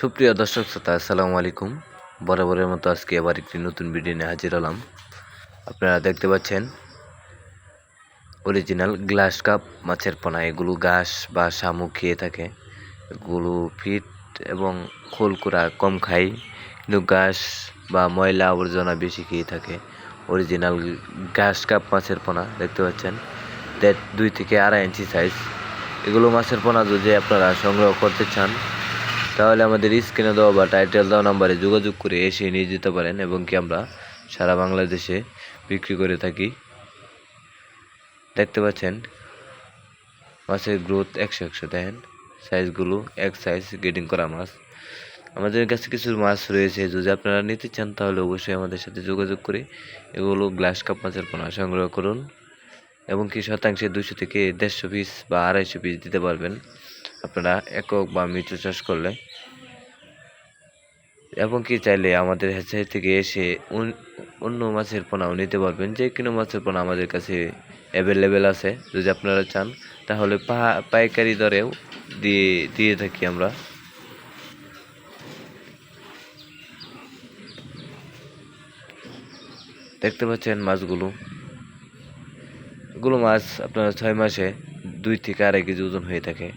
সুপ্রিয় দর্শক শ্রোতা, আসসালামু আলাইকুম। বরাবরের মতো আজকে আবার একটি নতুন ভিডিও নিয়ে হাজির হলাম। আপনারা দেখতে পাচ্ছেন অরিজিনাল গ্লাস কাপ মাছের পোনা। এগুলো ঘাস বা শামুক খেয়ে থাকে। এগুলো ফিট এবং খোলকুড়া কম খায়। কিন্তু ঘাস বা ময়লা আবর্জনা বেশি খেয়ে থাকে। অরিজিনাল ঘাস কাপ মাছের পোনা, দেখতে পাচ্ছেন? দেড় দুই থেকে আড়াই ইঞ্চি সাইজ এগুলো মাছের পোনা যদি আপনারা সংগ্রহ করতে চান তাহলে আমাদের স্ক্রিনে দেওয়া বা টাইটেল দেওয়া নাম্বারে যোগাযোগ করে এসে নিয়ে যেতে পারেন এবং কি আমরা সারা বাংলাদেশে বিক্রি করে থাকি। দেখতে পাচ্ছেন? মাছের গ্রোথ একশো একশো, দেখেন? সাইজগুলো এক সাইজ গ্রেডিং করা মাছ। আমাদের কাছে কিছু মাছ রয়েছে, যদি আপনারা নিতে চান তাহলে অবশ্যই আমাদের সাথে যোগাযোগ করে এগুলো গ্লাস কাপ মাছের পোনা সংগ্রহ করুন এবং কি শতাংশে দুশো থেকে দেড়শো পিস বা আড়াইশো পিস দিতে পারবেন। আপনারা একক বা মিটু চাষ করলে। এবং কি চাইলে আমাদের হ্যাচারি থেকে এসে অন্য মাছের পোনাও নিতে পারবেন। যে কোনো মাছের পোনা আমাদের কাছে অ্যাভেলেবেল আছে, যদি আপনারা চান, তাহলে পাইকারি দরেও দিয়ে দিয়ে থাকি আমরা। দেখতে পাচ্ছেন মাছগুলো। এগুলো মাছ আপনার ছয় মাসে দুই থেকে আড়াই কেজি ওজন হয়ে থাকে।